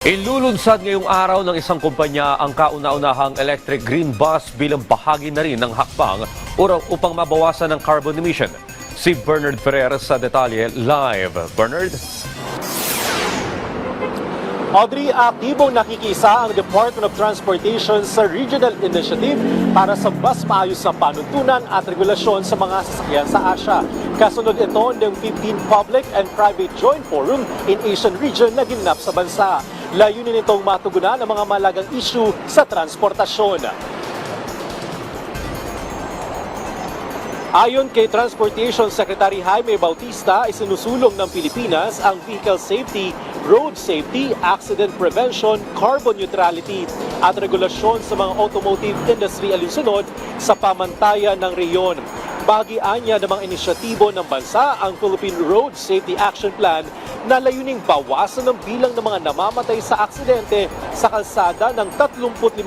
Ilulunsad ngayong araw ng isang kumpanya ang kauna-unahang electric green bus bilang bahagi na rin ng hakbang upang mabawasan ang carbon emission. Si Bernard Ferrer sa detalye live. Bernard? Audrey, aktibong nakikisa ang Department of Transportation sa Regional Initiative para sa mas maayos na panuntunan at regulasyon sa mga sasakyan sa Asia. Kasunod ito ng 15 Public and Private Joint Forum in Asian Region na ginanap sa bansa. Layunin itong matugunan ang mga malagang issue sa transportasyon. Ayon kay Transportation Secretary Jaime Bautista, isinusulong ng Pilipinas ang vehicle safety, road safety, accident prevention, carbon neutrality at regulasyon sa mga automotive industry alinsunod sa pamantayan ng reyon. Bagian niya ng mga inisyatibo ng bansa ang Philippine Road Safety Action Plan na layuning bawasan ng bilang ng mga namamatay sa aksidente sa kalsada ng 35%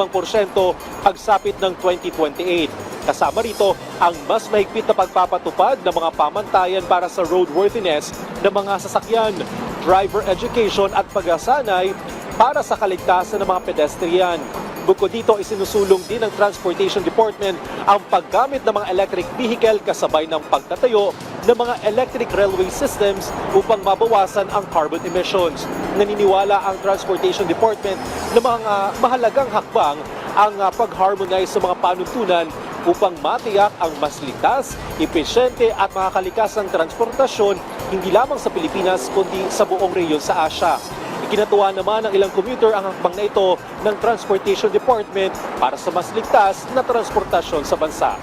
pagsapit ng 2028. Kasama rito ang mas mahigpit na pagpapatupad ng mga pamantayan para sa roadworthiness ng mga sasakyan, driver education at paghasanay para sa kaligtasan ng mga pedestrian. Bukod dito, isinusulong din ng Transportation Department ang paggamit ng mga electric vehicle kasabay ng pagtatayo ng mga electric railway systems upang mabawasan ang carbon emissions. Naniniwala ang Transportation Department na mga mahalagang hakbang ang ah, pag-harmonize sa mga panuntunan upang matiyak ang mas ligtas, epesyente at makakalikasang transportasyon hindi lamang sa Pilipinas kundi sa buong rehiyon sa Asia. Ikinatuwa naman ng ilang commuter ang hakbang na ito ng Transportation Department para sa mas ligtas na transportasyon sa bansa.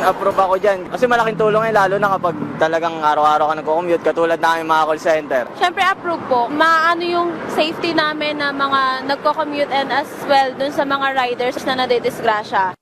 Approve ako dyan. Kasi malaking tulong eh, lalo na kapag talagang araw-araw ka nagko-commute, katulad namin mga call center. Siyempre approve po. Maano yung safety namin na mga nagko-commute and as well dun sa mga riders na nadidisgrasya.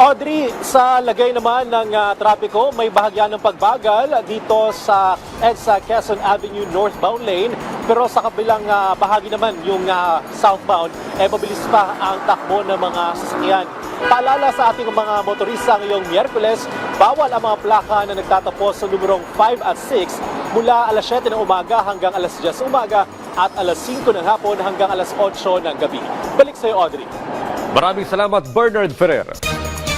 Audrey, sa lagay naman ng ah, trapiko, may bahagyan ng pagbagal dito sa EDSA Quezon Avenue northbound lane. Pero sa kabilang ah, bahagi naman, yung ah, southbound, eh mabilis pa ang takbo ng mga sasakyan. Paalala sa ating mga motorista ngayong Miyerkules, bawal ang mga plaka na nagtatapos sa numerong 5 at 6 mula alas 7 ng umaga hanggang alas 10 ng umaga at alas 5 ng hapon hanggang alas 8 ng gabi. Balik sa iyo, Audrey. Maraming salamat Bernard Ferrer.